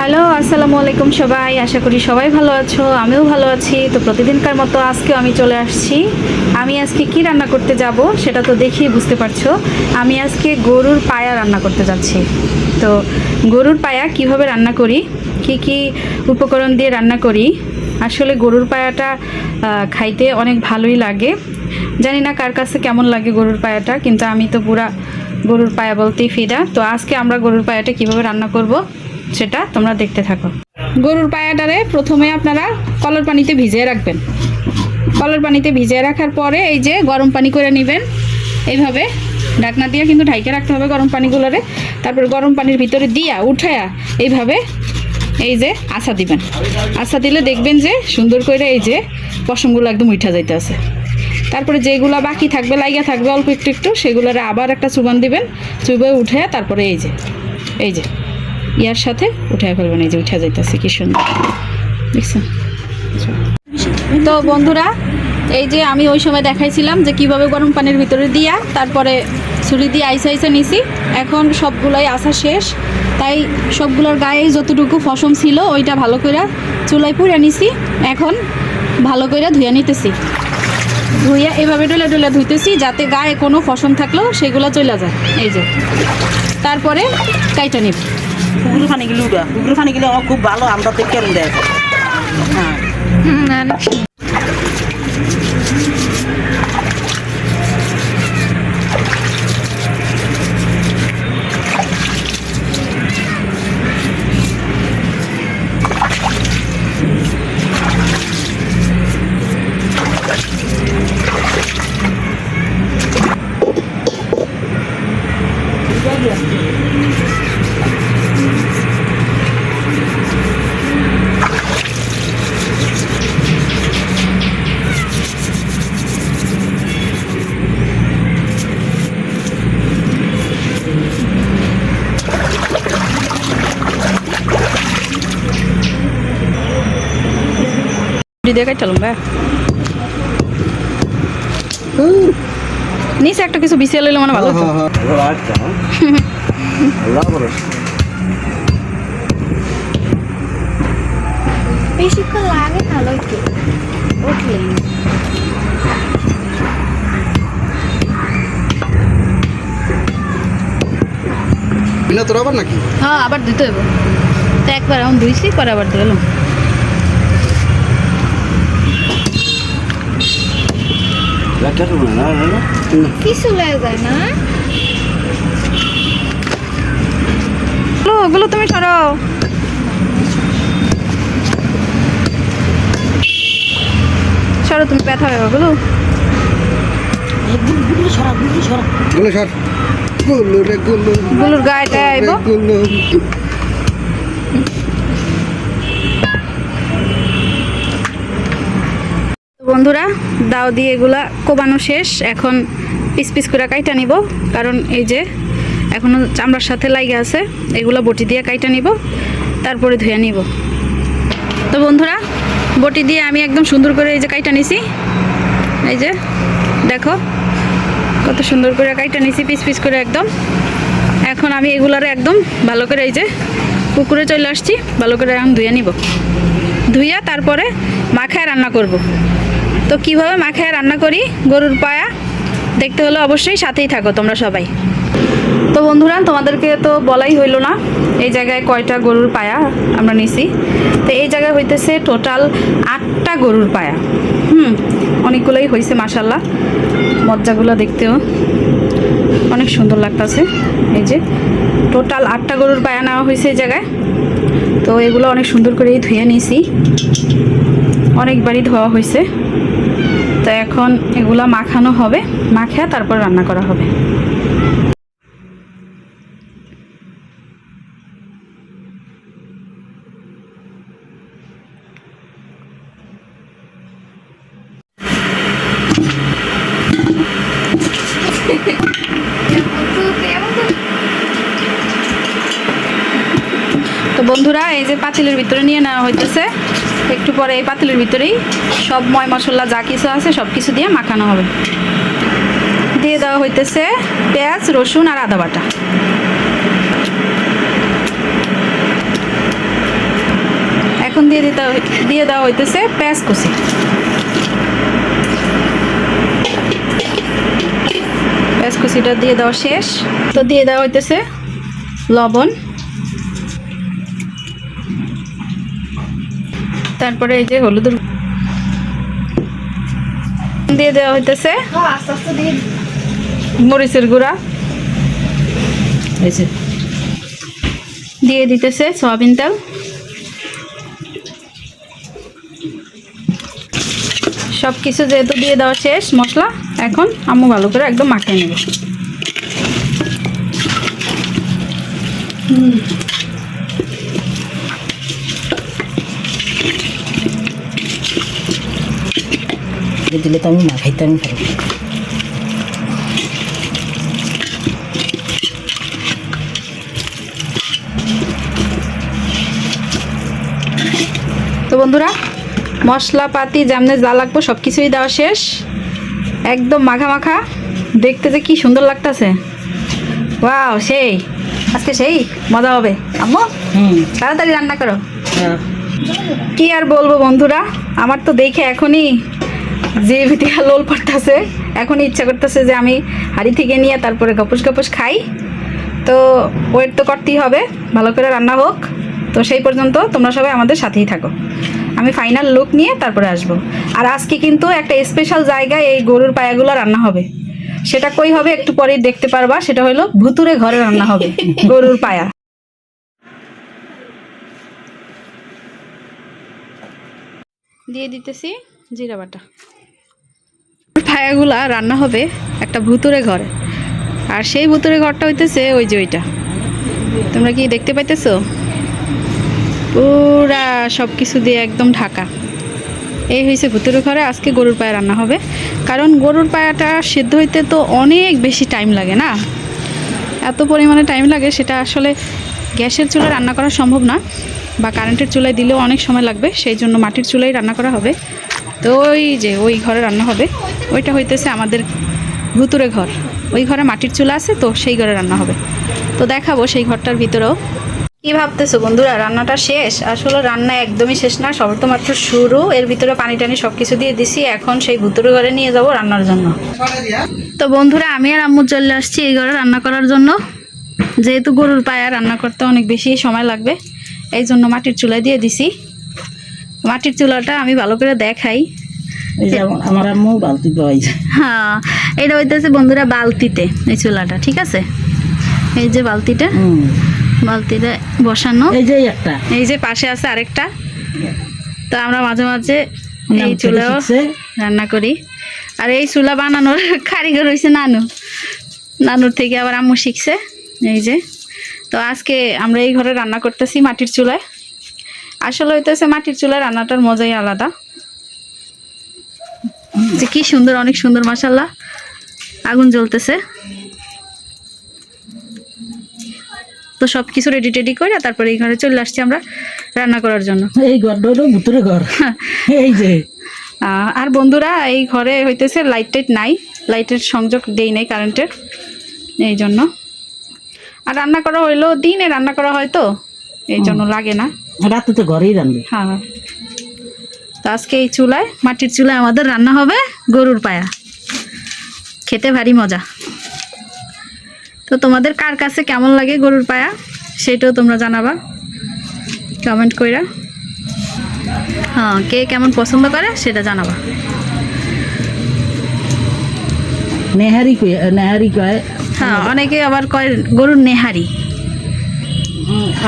Hello, আসসালামু আলাইকুম সবাই। আশা করি সবাই ভালো আছো, আমিও ভালো আছি। তো প্রতিদিনকার মতো আজকেও আমি চলে আসছি। আমি আজকে কি রান্না করতে যাব সেটা তো দেখেই বুঝতে পারছ। আমি আজকে গরুর পায়া রান্না করতে যাচ্ছি। তো গরুর পায়া কীভাবে রান্না করি? কি কি উপকরণ দিয়ে রান্না করি? আসলে গরুর পায়াটা খাইতে অনেক ভালোই লাগে। জানি না কার কাছে কেমন লাগে গরুর পায়াটা, কিন্তু আমি তো পুরা গরুর পায়া বলতেই ফিদা। তো আজকে আমরা গরুর পায়াটা কীভাবে রান্না করব সেটা তোমরা দেখতে থাকো। গরুর পায়াটারে প্রথমে আপনারা কলর পানিতে ভিজিয়ে রাখবেন। কলর পানিতে ভিজিয়ে রাখার পরে এই যে গরম পানি করে নেবেন। এইভাবে ঢাকনা দিয়ে কিন্তু ঢাইকে রাখতে হবে গরম পানিগুলোরে। তারপর গরম পানির ভিতরে দিয়া, উঠায়া এইভাবে এই যে আশা দিবেন। আশা দিলে দেখবেন যে সুন্দর করে এই যে পশমগুলো একদম উঠা যাইতে আছে। তারপরে যেগুলো বাকি থাকবে, লাইগা থাকবে অল্প একটু একটু, সেগুলোরে আবার একটা চুবান দিবেন। চুবে উঠে তারপরে এই যে এই যে। ইয়ার সাথে উঠে ফেলবেন, এই যে উঠে যাইতেছে, কি সুন্দর। দেখছেন? তো বন্ধুরা, এই যে আমি ওই সময় দেখাইছিলাম যে কীভাবে গরম পানির ভিতরে দিয়া তারপরে ছুরি দিয়ে আইসা আইসা নিছি। এখন সবগুলাই আসা শেষ। তাই সবগুলোর গায়ে যতটুকু ফসম ছিল, ওইটা ভালো করে চুলাই পুড়ে নিছি। এখন ভালো করে ধুয়ে নিতেছি। ধুইয়া এভাবে ডলে ডলে ধুইতেছি, যাতে গায়ে কোনো ফসম থাকলেও সেগুলো চলে যায়। এই যে। তারপরে কাইটা নিব। পুকুর পানি গেলে উঠা পুকুর পানি গেলে আমার খুব ভালো, আমরা তো কেন দেয় হ্যাঁ। দিয়ে কাইটালাম বা নিচে একটা কিছু বিছিয়ে লইলে মানে ভালো হতো বেশিক্ষণ লাগে না লইতে উঠলে বিনা তোর আবার নাকি হ্যাঁ আবার দিতে হইব তো একবার এখন ধুইছি পরে আবার দিলাম কিছু লাগে যায় না ওগুলো তুমি সরাও সরো তুমি ব্যথা হবে ওগুলো গুলো সরা গুলো সরা গুলো সরগুলো রে গুলো গুলোর গায়েটা আইবগুলো বন্ধুরা, দাও দিয়ে এগুলা কোবানো শেষ। এখন পিস পিস করে কাইটা নিব, কারণ এই যে এখনও চামড়ার সাথে লাগে আছে, এগুলো বটি দিয়ে কাইটা নিব, তারপরে ধুয়ে নিব। তো বন্ধুরা, বটি দিয়ে আমি একদম সুন্দর করে এই যে কাইটা নিছি। এই যে, দেখো, কত সুন্দর করে কাইটা নিছি, পিস পিস করে একদম। এখন আমি এগুলার একদম ভালো করে এই যে পুকুরে চলে আসছি, ভালো করে এখন ধুয়ে নিব। ধুইয়া তারপরে মাখায় রান্না করব। তো কীভাবে মাখায় রান্না করি? গরুর পায়া দেখতে হলে অবশ্যই সাথেই থাকো তোমরা সবাই। তো বন্ধুরা, তোমাদেরকে তো বলাই হইল না, এই জায়গায় কয়টা গরুর পায়া আমরা নিছি। তো এই জায়গায় হইতেছে টোটাল আটটা গরুর পায়া। হুম, অনেকগুলোই হয়েছে মাসাল্লাহ মজ্জাগুলো দেখতেও অনেক সুন্দর লাগতাছে। এই যে টোটাল আটটা গরুর পায়া নেওয়া হয়েছে এই জায়গায়। তো এগুলো অনেক সুন্দর করেই ধুয়ে নিয়েছি অনেকবারই ধোয়া হয়েছে তো এখন এগুলা মাখানো হবে মাখা তারপর রান্না করা হবে তো বন্ধুরা এই যে পাতিলের ভিতরে নিয়ে নেওয়া হইতেছে। একটু পরে এই পাতিলের ভিতরেই সব ময় মশলা যা কিছু আছে সব কিছু দিয়ে মাখানো হবে। দিয়ে দেওয়া হইতেছে পেঁয়াজ, রসুন আর আদা বাটা। এখন দিয়ে দিতে দিয়ে দেওয়া হইতেছে পেঁয়াজ কুচি। পেঁয়াজ কুচিটা দিয়ে দেওয়া শেষ। তো দিয়ে দেওয়া হইতেছে লবণ। তারপরে এই যে হলুদের দিয়ে দেওয়া হইতেছে। মরিচের গুঁড়া। এই যে দিয়ে দিতেছে সয়াবিন তেল। সব কিছু যেহেতু দিয়ে দেওয়া শেষ মশলা এখন আম্মু ভালো করে একদম মাখিয়ে নেবে। দিয়ে দিলে তো আমি মাখাইতে আমি পারি তো বন্ধুরা মশলাপাতি যেমনে যা লাগবো সব কিছুই দেওয়া শেষ। একদম মাখা মাখা। দেখতে যে কি সুন্দর লাগতেছে। ওয়াও সেই। আজকে সেই মজা হবে। আম্মু হুম। তাড়াতাড়ি রান্না করো। হ্যাঁ। কি আর বলব বন্ধুরা আমার তো দেখে এখনই যে ভিতিয়া লোল পড়তেছে, এখনই ইচ্ছা করতেছে যে আমি হাড়ি থেকে নিয়ে তারপরে গপুস গপুস খাই। তো ওয়েট তো করতেই হবে, ভালো করে রান্না হোক। তো সেই পর্যন্ত তোমরা সবাই আমাদের সাথেই থাকো। আমি ফাইনাল লুক নিয়ে তারপরে আসব। আর আজকে কিন্তু একটা স্পেশাল জায়গায় এই গরুর পায়াগুলো রান্না হবে। সেটা কই হবে একটু পরেই দেখতে পারবা। সেটা হলো ভুতুরে ঘরে রান্না হবে গরুর পায়া। দিয়ে দিতেছি। জিরা বাটা। পায়াগুলা রান্না হবে একটা ভুতুরে ঘরে। আর সেই ভুতুরে ঘরটা হইতেছে ওই যে ওইটা। তোমরা কি দেখতে পাইতেছো? পুরা সব কিছু দিয়ে একদম ঢাকা। এই হয়েছে ভুতুরে ঘরে, আজকে গরুর পায়া রান্না হবে। কারণ গরুর পায়াটা সেদ্ধ হইতে তো অনেক বেশি টাইম লাগে না? এত পরিমাণে টাইম লাগে, সেটা আসলে গ্যাসের চুলায় রান্না করা সম্ভব না। বা কারেন্টের চুলায় দিলেও অনেক সময় লাগবে, সেই জন্য মাটির চুলায় রান্না করা হবে। তো ওই যে ওই ঘরে রান্না হবে। ওইটা হইতেছে আমাদের ভুতুরে ঘর। ওই ঘরে মাটির চুলা আছে তো সেই ঘরে রান্না হবে। তো দেখাবো সেই ঘরটার ভিতরেও। কি ভাবতেছো বন্ধুরা? রান্নাটা শেষ? আসলে রান্না একদমই শেষ না সবার তো মাত্র শুরু। এর ভিতরে পানি টানি সব কিছু দিয়ে দিছি। এখন সেই ভুতুরে ঘরে নিয়ে যাব রান্নার জন্য। তো বন্ধুরা, আমি আর আম্মু চলে আসছি এই ঘরে রান্না করার জন্য। যেহেতু গরুর পায়া, রান্না করতে অনেক বেশি সময় লাগবে। এই জন্য মাটির চুলায় দিয়ে দিছি। মাটির চুলাটা আমি ভালো করে দেখাই। এই যে আমার- আমার আম্মু বালতি হ্যাঁ এটা হইতেছে বন্ধুরা বালতিতে এই চুলাটা ঠিক আছে? এই যে বালতিটা বসানো। এই যে একটা। এই যে পাশে আছে আরেকটা। তো আমরা মাঝে মাঝে এই চুলাও। রান্না করি। আর এই চুলা বানানোর কারিগর হয়েছে নানু। নানুর থেকে আবার আম্মু শিখছে। এই যে। তো আজকে আমরা এই ঘরে রান্না করতেছি মাটির চুলায়। আসলে হইতেছে মাটির চুলায় রান্নাটার মজাই আলাদা। যে কি সুন্দর অনেক সুন্দর মাসাল্লাহ আগুন জ্বলতেছে। তো সব কিছু রেডি টেডি করে তারপরে এই ঘরে চলে আসছি আমরা রান্না করার জন্য। এই ঘরটা হলো ভুতুরে ঘর। এই যে। আর বন্ধুরা এই ঘরে হইতেছে লাইট টাইট নাই। লাইটের সংযোগ দেই নাই কারেন্টের এই জন্য। আর রান্না করা হইল দিনে রান্না করা হয় তো এই জন্য লাগে না। রাতে তো ঘরেই রান্না। হ্যাঁ। তো আজকে এই চুলায় মাটির চুলায় আমাদের রান্না হবে গরুর পায়া। খেতে ভারী মজা। তো তোমাদের কার কাছে কেমন লাগে গরুর পায়া সেটাও তোমরা জানাবা। কমেন্ট কইরা। হ্যাঁ কে কেমন পছন্দ করে সেটা জানাবা। নেহারি কই নেহারি কয়। হ্যাঁ অনেকে আবার কয় গরুর নেহারি।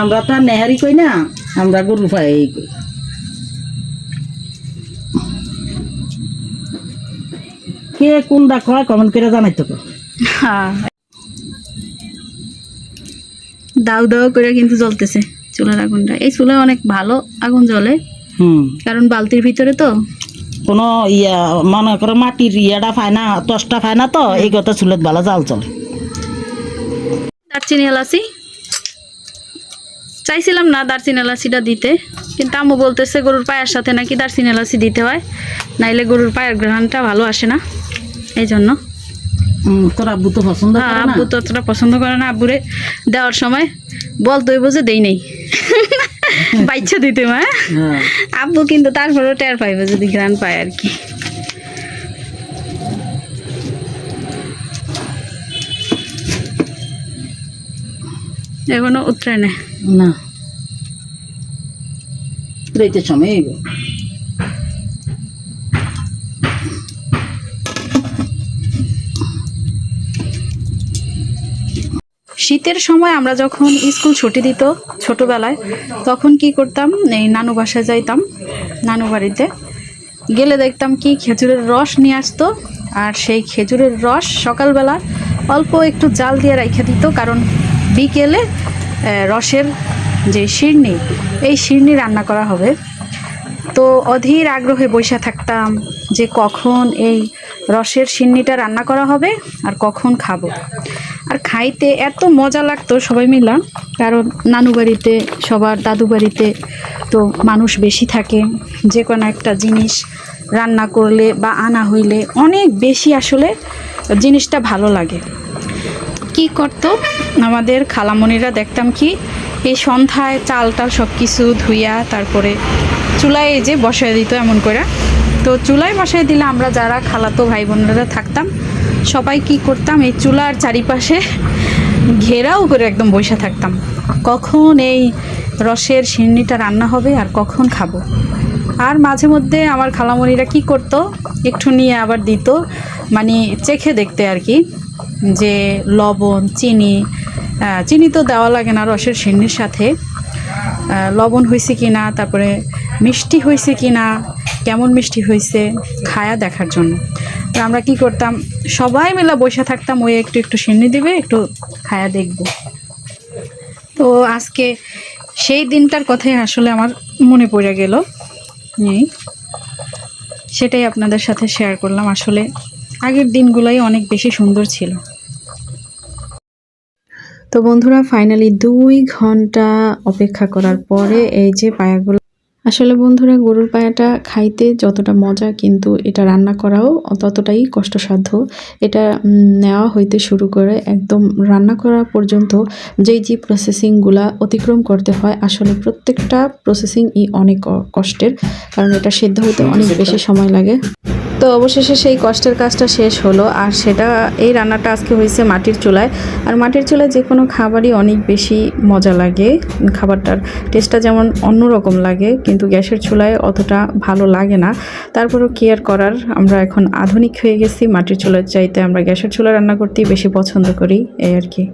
আমরা তো আর নেহারি কই না। আমরা গরু পাই কে কোনটা কয় কমেন্ট করে জানাই তো হ্যাঁ। দাউ দাউ করে কিন্তু জ্বলতেছে চুলার আগুনটা। এই চুলায় অনেক ভালো আগুন জ্বলে। হুম। কারণ বালতির ভিতরে তো। কোনো ইয়া মনে করো মাটির ইয়াটা পায় না টসটা পায় না তো এই কথা চুলের ভালো জাল চলে। দারচিনি এলাচি। চাইছিলাম না দারচিনি এলাচিটা দিতে কিন্তু আম্মু বলতেছে গরুর পায়ের সাথে নাকি দারচিনি এলাচি দিতে হয় নাইলে গরুর পায়ের গ্রহণটা ভালো আসে না এই জন্য তোর আব্বু তো পছন্দ হ্যাঁ, করে আব্বু তো অতটা পছন্দ করে না আব্বুরে। দেওয়ার সময় বলতে হইব যে দেই নেই। দিতে মা হ্যাঁ। আব্বু কিন্তু তারপরেও টের পাইবে যদি গ্রান পায় আর কি। এখনও উত্তরে নেই। না। রইতে সময় হইব। শীতের সময় আমরা যখন স্কুল ছুটি দিত ছোটবেলায়, তখন কি করতাম? এই নানু বাসায় যাইতাম, নানু বাড়িতে। গেলে দেখতাম কি খেজুরের রস নিয়ে আসতো, আর সেই খেজুরের রস সকালবেলা অল্প একটু জাল দিয়ে রেখে দিত, কারণ বিকেলে রসের যে শিরনি, এই শিরনি রান্না করা হবে। তো অধীর আগ্রহে বসে থাকতাম যে কখন এই রসের সিন্নিটা রান্না করা হবে আর কখন খাব। আর খাইতে এত মজা লাগতো সবাই মিলা, কারণ নানু বাড়িতে, সবার দাদু বাড়িতে তো মানুষ বেশি থাকে। যে কোনো একটা জিনিস রান্না করলে বা আনা হইলে অনেক বেশি আসলে জিনিসটা ভালো লাগে। কি করতো? আমাদের খালামণিরা দেখতাম কি, এই সন্ধ্যায় চাল টাল সব কিছু ধুইয়া তারপরে চুলায় এই যে বসায় দিত এমন করে। তো চুলায় বসায় দিলে আমরা যারা খালাতো ভাই বোনেরা থাকতাম, সবাই কি করতাম, এই চুলার চারিপাশে ঘেরাও করে একদম বসে থাকতাম। কখন এই রসের সিন্নিটা রান্না হবে আর কখন খাব? আর মাঝে মধ্যে আমার খালামণিরা কি করতো, একটু নিয়ে আবার দিত মানে চেখে দেখতে আর কি। যে লবণ, চিনি চিনি তো দেওয়া লাগে না রসের সিন্নির সাথে। লবণ হয়েছে কি না তারপরে মিষ্টি হয়েছে কি না কেমন মিষ্টি হয়েছে, খায়া দেখার জন্য। তো আমরা কি করতাম, সবাই মিলে বসে থাকতাম, ওই একটু একটু সিন্নি দিবে, একটু খায়া দেখব। তো আজকে সেই দিনটার কথাই আসলে আমার মনে পড়ে গেল। সেটাই আপনাদের সাথে শেয়ার করলাম। আসলে আগের দিনগুলোই অনেক বেশি সুন্দর ছিল। তো বন্ধুরা ফাইনালি দুই ঘণ্টা অপেক্ষা করার পরে এই যে পায়াগুলো আসলে বন্ধুরা, গরুর পায়াটা খাইতে যতটা মজা, কিন্তু এটা রান্না করাও ততটাই কষ্টসাধ্য। এটা নেওয়া হইতে শুরু করে একদম রান্না করা পর্যন্ত যেই যে প্রসেসিংগুলা অতিক্রম করতে হয়, আসলে প্রত্যেকটা প্রসেসিংই অনেক কষ্টের, কারণ এটা সেদ্ধ হতে অনেক বেশি সময় লাগে। তো অবশেষে সেই কষ্টের কাজটা শেষ হলো। আর সেটা, এই রান্নাটা আজকে হয়েছে মাটির চুলায়। আর মাটির চুলায় যে কোনো খাবারই অনেক বেশি মজা লাগে। খাবারটার টেস্টটা যেমন অন্যরকম লাগে, কিন্তু গ্যাসের চুলায় অতটা ভালো লাগে না। তারপরও কেয়ার করার আমরা এখন আধুনিক হয়ে গেছি। মাটির চুলার চাইতে আমরা গ্যাসের চুলা রান্না করতেই বেশি পছন্দ করি, এই আর কি।